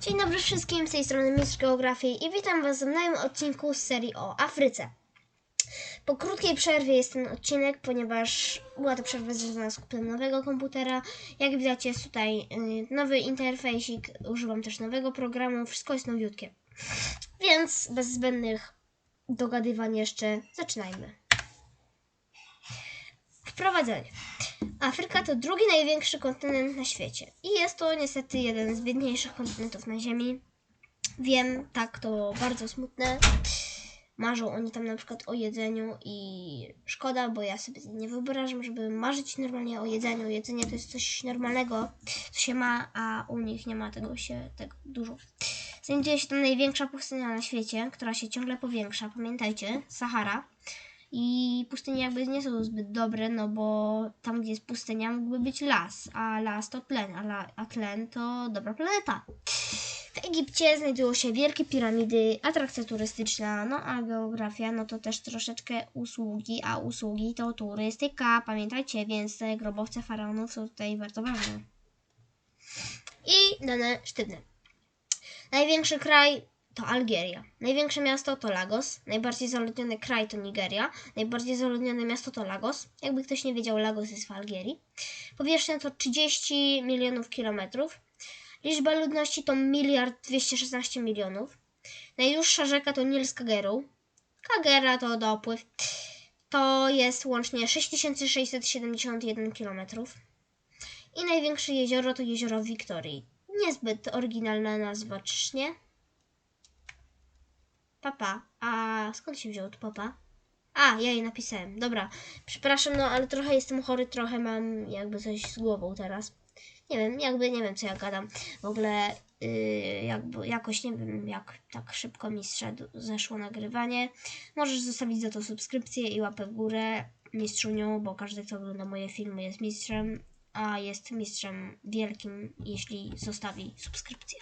Dzień dobry wszystkim, z tej strony Mistrz Geografii i witam Was w nowym odcinku z serii o Afryce. Po krótkiej przerwie jest ten odcinek, ponieważ była to przerwa związana z kupnem nowego komputera. Jak widać jest tutaj y, nowy interfejsik, używam też nowego programu, wszystko jest nowiutkie. Więc bez zbędnych dogadywań jeszcze zaczynajmy. Wprowadzenie. Afryka to drugi największy kontynent na świecie i jest to niestety jeden z biedniejszych kontynentów na Ziemi. Wiem, tak, to bardzo smutne. Marzą oni tam na przykład o jedzeniu i szkoda, bo ja sobie nie wyobrażam, żeby marzyć normalnie o jedzeniu. Jedzenie to jest coś normalnego, co się ma, a u nich nie ma tego się tak dużo. Znajduje się tam największa pustynia na świecie, która się ciągle powiększa. Pamiętajcie, Sahara. I pustynie jakby nie są zbyt dobre, no bo tam, gdzie jest pustynia, mógłby być las, a las to tlen, a, la, a tlen to dobra planeta. W Egipcie znajdują się wielkie piramidy, atrakcja turystyczna, no a geografia, no to też troszeczkę usługi, a usługi to turystyka, pamiętajcie, więc te grobowce faraonów są tutaj bardzo ważne. I dane sztywne. Największy kraj to Algieria. Największe miasto to Lagos. Najbardziej zaludniony kraj to Nigeria. Najbardziej zaludnione miasto to Lagos. Jakby ktoś nie wiedział, Lagos jest w Algierii. Powierzchnia to 30 milionów kilometrów. Liczba ludności to miliard 216 milionów. Najdłuższa rzeka to Nil z. Kagera to dopływ. To jest łącznie 6671 kilometrów. I największe jezioro to jezioro Wiktorii. Niezbyt oryginalna nazwa, czyż nie? Papa. A skąd się wziął tu papa? A, ja jej napisałem. Dobra, przepraszam, no ale trochę jestem chory, trochę mam jakby coś z głową teraz. Nie wiem, jakby nie wiem co ja gadam. W ogóle yy, jakby jakoś nie wiem jak tak szybko mi zszedł, zeszło nagrywanie. Możesz zostawić za to subskrypcję i łapę w górę mistrzuniu, bo każdy kto ogląda moje filmy jest mistrzem, a jest mistrzem wielkim, jeśli zostawi subskrypcję.